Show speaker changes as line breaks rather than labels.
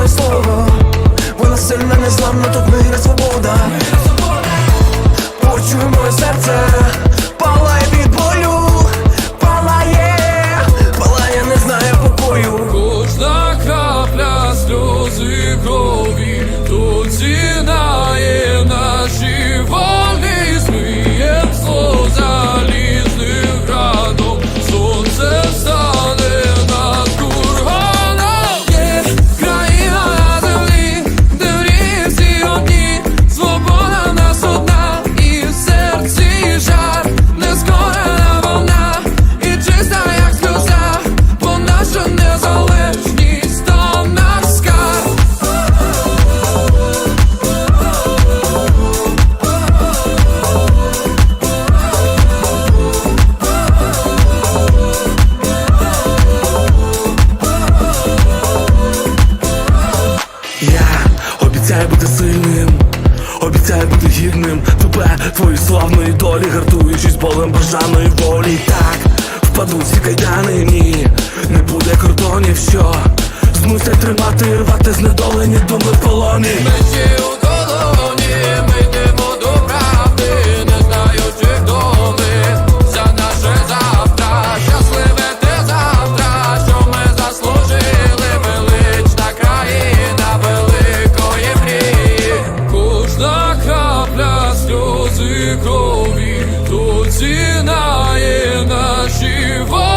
Моє слово. Вона сильна, незламна, тут мира свобода. Почуй моє серце, обіцяю бути сильним, обіцяю бути гідним. Тебе, твої славної долі, гартуючись болем бажаної волі. Так, впадуть всі кайдани, ні, не буде кордонів, що Змусять тримати і рвати знедолені думи в полоні
одна капля сльози крові, то цінає наш живот.